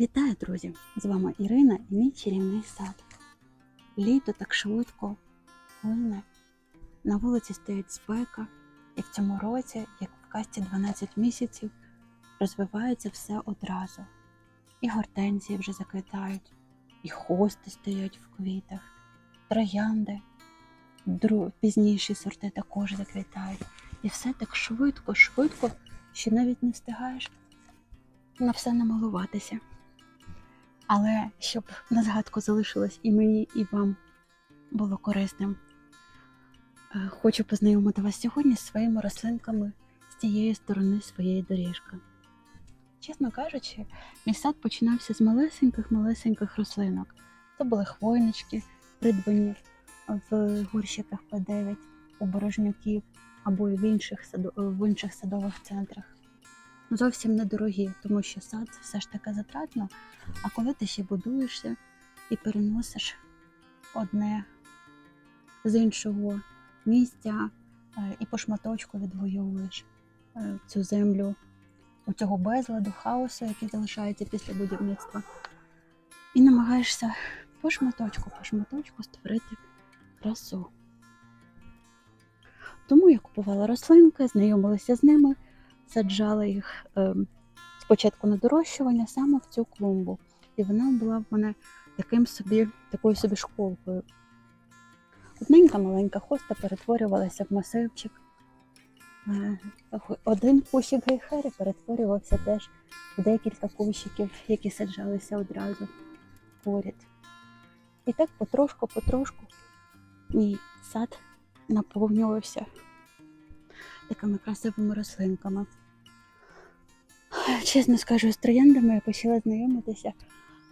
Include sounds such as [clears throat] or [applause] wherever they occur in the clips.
Вітаю, друзі! З вами Ірина і мій чарівний сад. Літо так швидко плине. На вулиці стоїть спека, і в цьому році, як в касті 12 місяців, розвивається все одразу. І гортензії вже заквітають, і хости стоять в квітах, троянди, дру... пізніші сорти також заквітають. І все так швидко, швидко, що навіть не встигаєш на все намалуватися. Але щоб на згадку залишилось і мені, і вам було корисним, е, хочу познайомити вас сьогодні з своїми рослинками з тієї сторони своєї доріжки. Чесно кажучи, мій сад починався з малесеньких-малесеньких рослинок. Це були хвойнички, придбані в горщиках П9 у борожнюків або в інших, в інших садових центрах зовсім недорогі, тому що сад все ж таки затратно. А коли ти ще будуєшся і переносиш одне з іншого місця е, і по шматочку відвоюєш е, цю землю у цього безладу, хаосу, який залишається після будівництва, і намагаєшся по шматочку, по шматочку створити красу. Тому я купувала рослинки, знайомилася з ними саджала їх е, спочатку на дорощування саме в цю клумбу. І вона була в мене таким собі, такою собі школкою. Одненька маленька хоста перетворювалася в масивчик. Е, Один кущик гейхери перетворювався теж в декілька кущиків, які саджалися одразу поряд. І так потрошку-потрошку мій сад наповнювався такими красивими рослинками. Чесно скажу, з трояндами я почала знайомитися,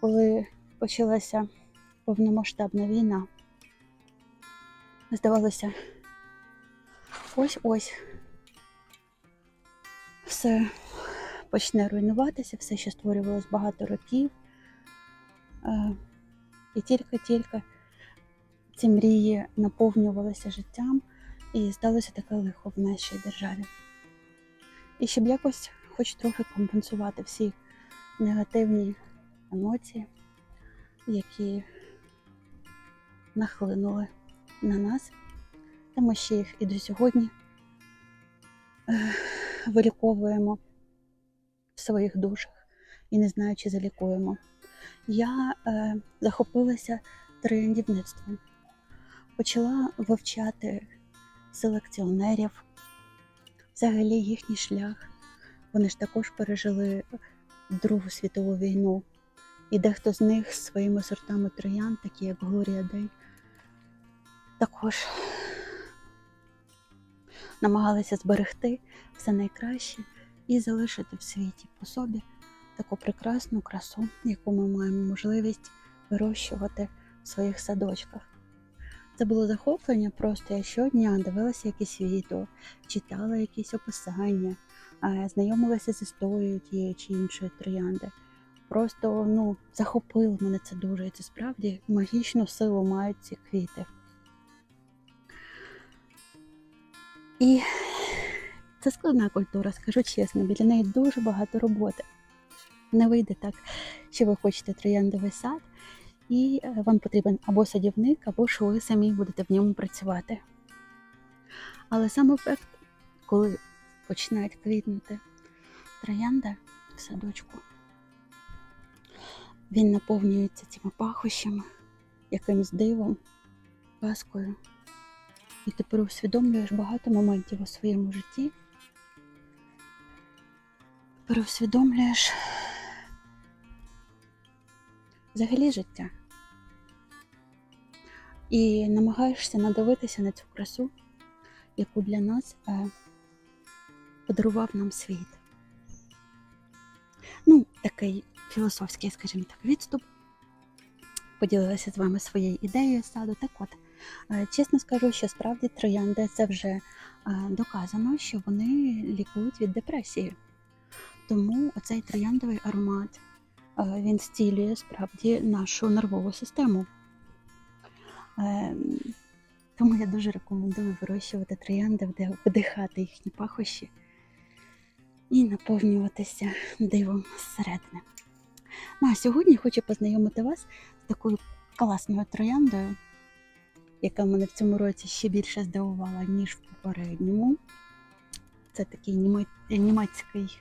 коли почалася повномасштабна війна. Здавалося, ось-ось все почне руйнуватися, все, що створювалось багато років. Е, І тільки-тільки ці мрії наповнювалися життям, і сталося таке лихо в нашій державі. І щоб якось хоч трохи компенсувати всі негативні емоції, які нахлинули на нас, та ми ще їх і до сьогодні е, виліковуємо в своїх душах і не знаю, чи залікуємо. Я е, захопилася трояндівництвом, почала вивчати селекціонерів, взагалі їхній шлях. Вони ж також пережили Другу світову війну. І дехто з них своїми сортами троян, такі як Глорія також намагалися зберегти все найкраще і залишити в світі по собі таку прекрасну красу, яку ми маємо можливість вирощувати в своїх садочках. Це було захоплення, просто я щодня дивилася якісь відео, читала якісь описання, знайомилася з історією тієї чи іншої троянди. Просто ну, захопило мене це дуже. І це справді магічну силу мають ці квіти. І це складна культура, скажу чесно, біля неї дуже багато роботи. Не вийде так, що ви хочете трояндовий сад, і е, вам потрібен або садівник, або ж ви самі будете в ньому працювати. Але сам ефект, коли починають квітнути троянда в садочку, він наповнюється цими пахощами, якимсь дивом, казкою. І ти переусвідомлюєш багато моментів у своєму житті. Переусвідомлюєш взагалі життя. І намагаєшся надивитися на цю красу, яку для нас е, подарував нам світ. Ну, такий філософський, скажімо так, відступ. Поділилася з вами своєю ідеєю саду. Так от, е, чесно скажу, що справді троянди це вже е, доказано, що вони лікують від депресії. Тому оцей трояндовий аромат він стілює справді нашу нервову систему. Е, Тому я дуже рекомендую вирощувати троянди, вди- вдихати їхні пахощі і наповнюватися дивом зсередини. Ну, а сьогодні хочу познайомити вас з такою класною трояндою, яка мене в цьому році ще більше здивувала, ніж в попередньому. Це такий німе- німецький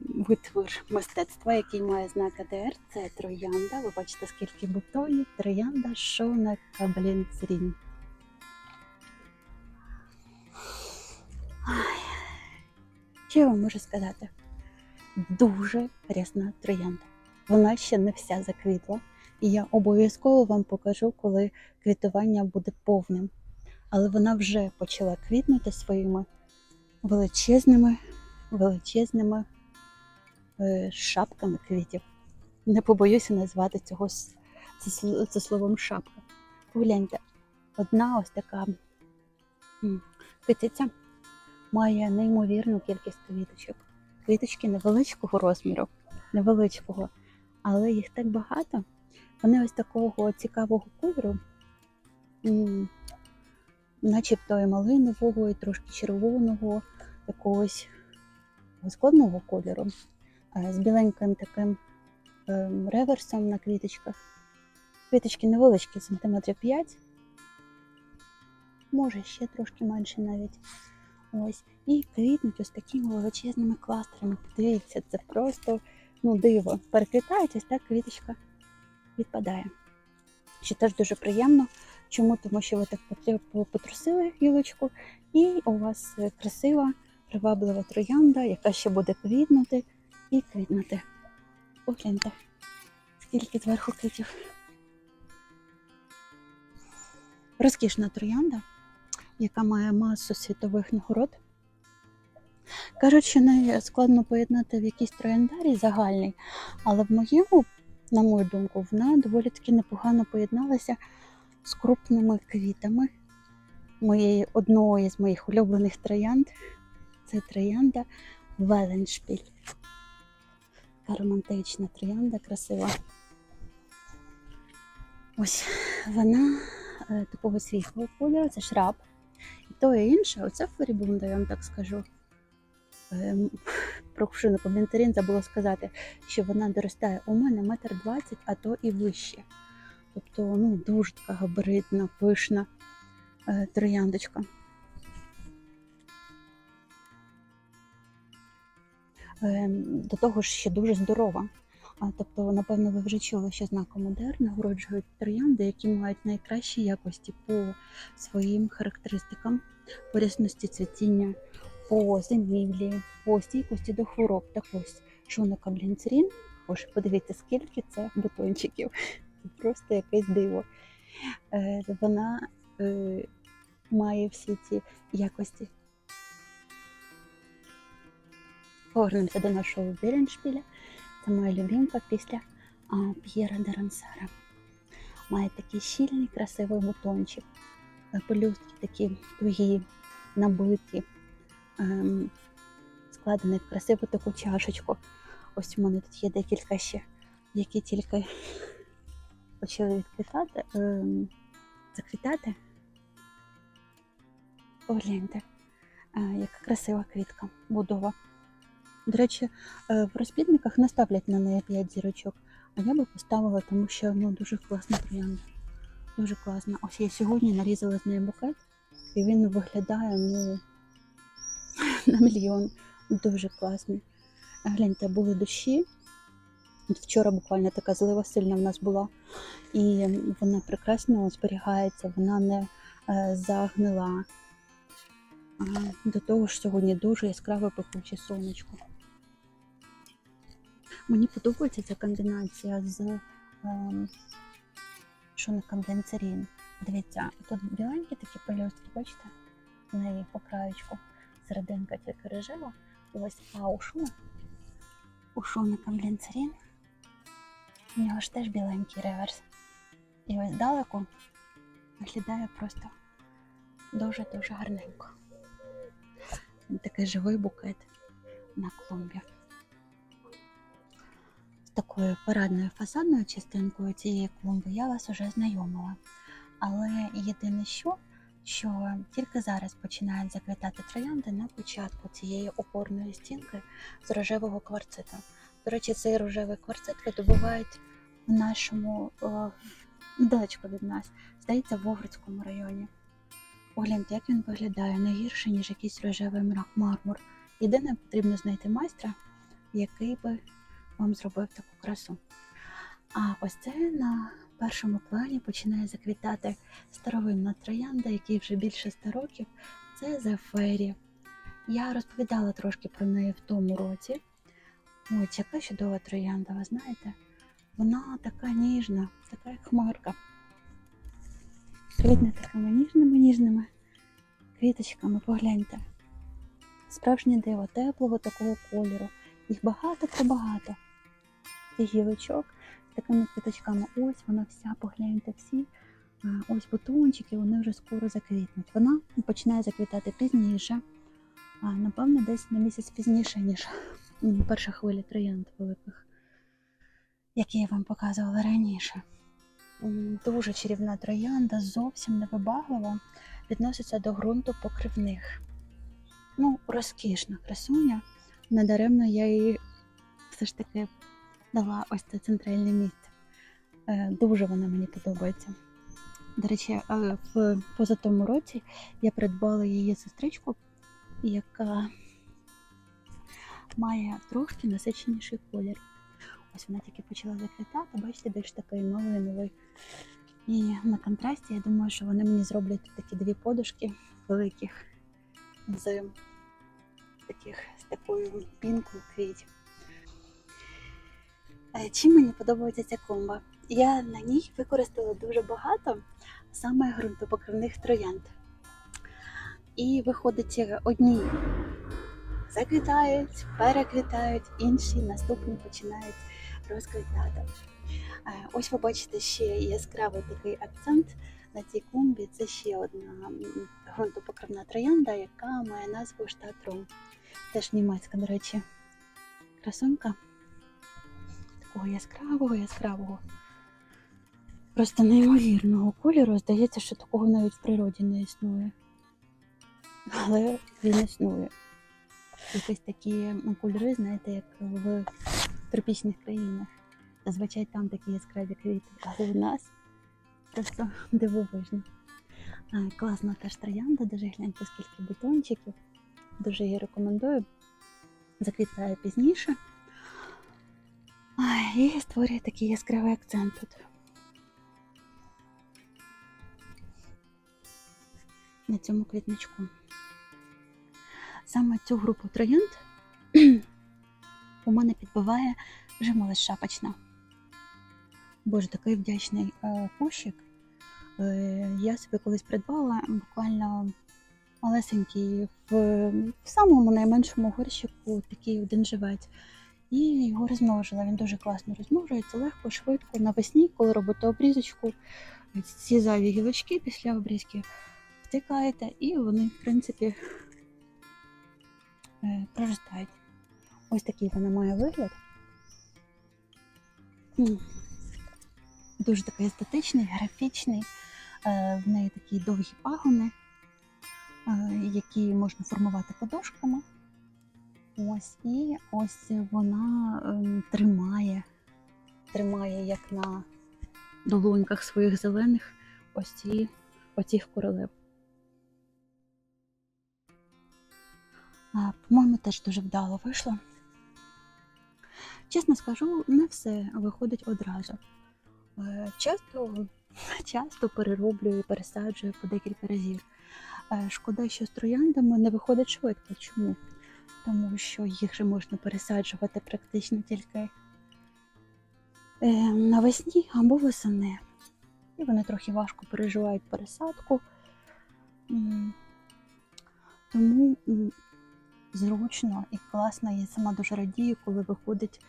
витвір мистецтва, який має знак АДР. Це троянда. Ви бачите, скільки бутонів. Троянда Шона Каблінцрін. Ай, Що я вам можу сказати? Дуже рясна троянда. Вона ще не вся заквітла, і я обов'язково вам покажу, коли квітування буде повним. Але вона вже почала квітнути своїми величезними, величезними е, шапками квітів. Не побоюся назвати цього це, це словом шапка. Погляньте, одна ось така китиця має неймовірну кількість квіточок. Квіточки невеличкого розміру, невеличкого, але їх так багато. Вони ось такого цікавого кольору, начебто і малинового, і трошки червоного, якогось складного кольору, е, з біленьким таким ем, реверсом на квіточках. Квіточки невеличкі, сантиметрів 5, може ще трошки менше навіть. Ось. І квітнуть ось такими величезними кластерами. Подивіться, це просто ну, диво. Переквітають, ось так квіточка відпадає. Що теж дуже приємно. Чому? Тому що ви так потрусили гілочку, і у вас е, красива, приваблива троянда, яка ще буде квітнути і квітнути. Погляньте, скільки зверху квітів. Розкішна троянда, яка має масу світових нагород. Кажуть, що неї складно поєднати в якійсь трояндарі загальній, але в моєму, на мою думку, вона доволі таки непогано поєдналася з крупними квітами моєї, одної з моїх улюблених троянд. Це троянда Веленшпіль. Романтична троянда, красива. Ось вона е, такого світлого кольору, це шраб. І то і інше, оце флорібунда, я вам так скажу. Ем, Про кувшину коментарін забула сказати, що вона доростає у мене метр двадцять, а то і вище. Тобто, ну, дуже така габаритна, пишна е, трояндочка. До того ж ще дуже здорова. Тобто, напевно, ви вже чули, що знаком ОДР нагороджують троянди, які мають найкращі якості по своїм характеристикам, по рясності цвітіння, по зимівлі, по стійкості до хвороб. Так ось шона каблінцерін. Ось подивіться, скільки це бутончиків. [laughs] Це просто якесь диво. Е, вона е, має всі ці якості. Повернемося до нашого Біреншпіля. Це моя любимка після а, П'єра де Рансара. Має такий щільний, красивий бутончик. Е, Пелюстки такі тугі, набиті, ем, складені в красиву таку чашечку. Ось у мене тут є декілька ще, які тільки [laughs] почали відквітати, ем, заквітати. Погляньте, е, яка красива квітка, будова. До речі, е, в розплідниках не ставлять на неї 5 зірочок, а я би поставила, тому що ну, дуже класна троянда. Дуже класна. Ось я сьогодні нарізала з неї букет, і він виглядає ну, [laughs] на мільйон. Дуже класний. Гляньте, були дощі. Вчора буквально така злива сильна в нас була, і вона прекрасно зберігається, вона не е, загнила. До того ж сьогодні дуже яскраве пекуче сонечко. Мені подобається ця комбінація з ем, шоником Дивіться, тут біленькі такі пелюстки, бачите? В неї по краєчку. Серединка тільки. І ось а у шуна. У шоника Бленцерін. У нього ж теж біленький реверс. І ось далеко виглядає просто дуже-дуже гарненько. Такий живий букет на клумбі. Такою парадною фасадною частинкою цієї клумби я вас уже знайомила. Але єдине що, що тільки зараз починають заквітати троянди на початку цієї опорної стінки з рожевого кварциту. До речі, цей рожевий кварцит видобувають в нашому недалечко від нас, здається, в Вогрицькому районі. Погляньте, як він виглядає, не гірше, ніж якийсь рожевий мра- мармур. Єдине, потрібно знайти майстра, який би вам зробив таку красу. А ось це на першому плані починає заквітати старовинна троянда, який вже більше 100 років. Це Зефері. Я розповідала трошки про неї в тому році. Ось яка чудова троянда, ви знаєте? Вона така ніжна, така як хмарка. Квітне такими ніжними ніжними квіточками, погляньте. Справжнє диво, теплого такого кольору. Їх багато прибагато. Цих гілочок з такими квіточками. Ось вона вся, погляньте всі. Ось бутончики, вони вже скоро заквітнуть. Вона починає заквітати пізніше, напевно, десь на місяць пізніше, ніж перша хвиля троянд великих, які я вам показувала раніше. Дуже чарівна троянда, зовсім невибаглива, відноситься до ґрунту покривних. Ну, розкішна красуня. Недаремно я їй все ж таки дала ось це центральне місце. Е, Дуже вона мені подобається. До речі, е, в позатому році я придбала її сестричку, яка має трошки насиченіший колір. Ось вона тільки почала заквітати, бачите, більш такий малиновий. І на контрасті я думаю, що вони мені зроблять такі дві подушки великих з таких з такою пінкою квітів. Е, Чим мені подобається ця клумба? Я на ній використала дуже багато саме ґрунтопокривних троянд. І виходить, одні заквітають, переквітають, інші наступні починають розквітати. Е, Ось ви бачите ще яскравий такий акцент на цій клумбі. Це ще одна ґрунтопокривна троянда, яка має назву штатрон. Теж німецька, до речі, красунька. Такого яскравого, яскравого. Просто неймовірного кольору. Здається, що такого навіть в природі не існує. Але він існує. Якісь такі кольори, знаєте, як в тропічних країнах. Зазвичай там такі яскраві квіти, але в нас просто дивовижно. Класна теж троянда, дуже гляньте, скільки бутончиків. Дуже її рекомендую. Заквітає пізніше. І створює такий яскравий акцент тут. На цьому квітничку. Саме цю групу троянд [clears throat] у мене підбиває жимолость шапочна. Боже, такий вдячний е, кущик. Е, я собі колись придбала буквально малесенький в, в самому найменшому горщику такий один живець. І його розмножила. Він дуже класно розмножується, легко, швидко. Навесні, коли робите обрізочку, ці зайві гілочки після обрізки втикаєте, і вони, в принципі, е, проростають. Ось такий вона має вигляд. Дуже такий естетичний, графічний. Е, В неї такі довгі пагони, е, які можна формувати подушками. Ось, і ось вона ем, тримає, тримає як на долоньках своїх зелених ось ці оцих королев. По-моєму, теж дуже вдало вийшло. Чесно скажу, не все виходить одразу. Е, Часто, часто перероблюю і пересаджую по декілька разів. Е, Шкода, що з трояндами не виходить швидко. Чому? Тому що їх же можна пересаджувати практично тільки е, навесні або восени. І вони трохи важко переживають пересадку. Тому зручно і класно, я сама дуже радію, коли виходить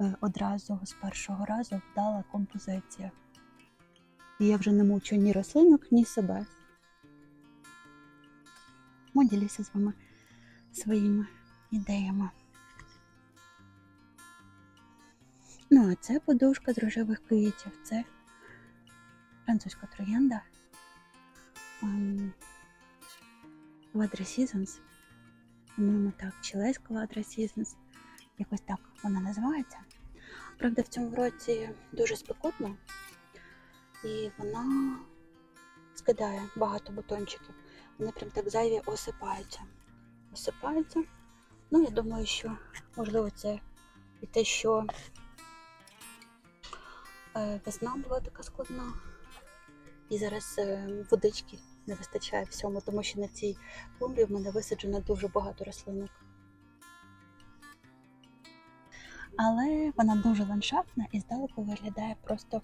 е, одразу з першого разу вдала композиція. І я вже не мовчу ні рослинок, ні себе. Ділюся з вами своїми ідеями. Ну, а це подушка з рожевих квітів. Це французька троянда. Ем, Quadra Seasons. По-моєму, так, Чилес Quadra Seasons. Якось так вона називається. Правда, в цьому році дуже спекотно, і вона скидає багато бутончиків. Вони прям так зайві осипаються. Осипаються. Ну, я думаю, що можливо це і те, що е, весна була така складна. І зараз е, водички не вистачає всьому, тому що на цій клумбі в мене висаджено дуже багато рослинок. Але вона дуже ландшафтна і здалеку виглядає просто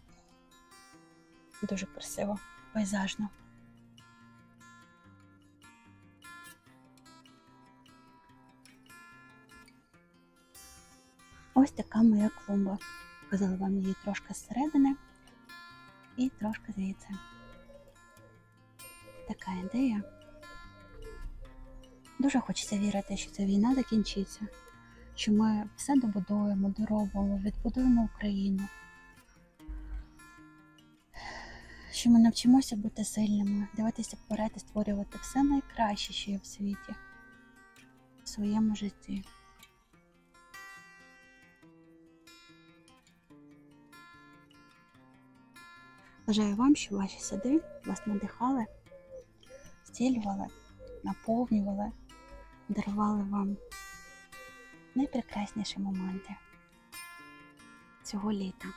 дуже красиво, пейзажно. Ось така моя клумба. Показала вам її трошки зсередини і трошки звідси. Така ідея. Дуже хочеться вірити, що ця війна закінчиться, що ми все добудуємо, доробимо, відбудуємо Україну. Що ми навчимося бути сильними, дивитися вперед і створювати все найкраще, що є в світі, в своєму житті. Бажаю вам, щоб ваші сади вас надихали, зцілювали, наповнювали, дарували вам найпрекрасніші моменти цього літа.